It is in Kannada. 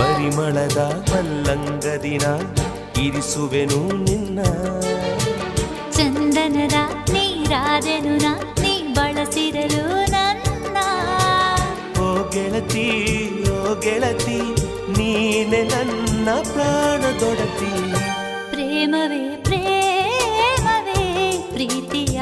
ಪರಿಮಳದ ಮಲ್ಲಂಗದಿನ ಇರಿಸುವೆನು ನಿನ್ನ. ಚಂದನದ ನೀರಾದೆನು ನೀ ಬಳಸಿರಲು ನನ್ನ. ಓ ಗೆಳತಿ ಓ ಗೆಳತಿ ನೀನೆ ನನ್ನ ಪ್ರಾಣ ದೊಡತಿ ಪ್ರೇಮವೇ ಪ್ರೇಮವೇ ಪ್ರೀತಿಯ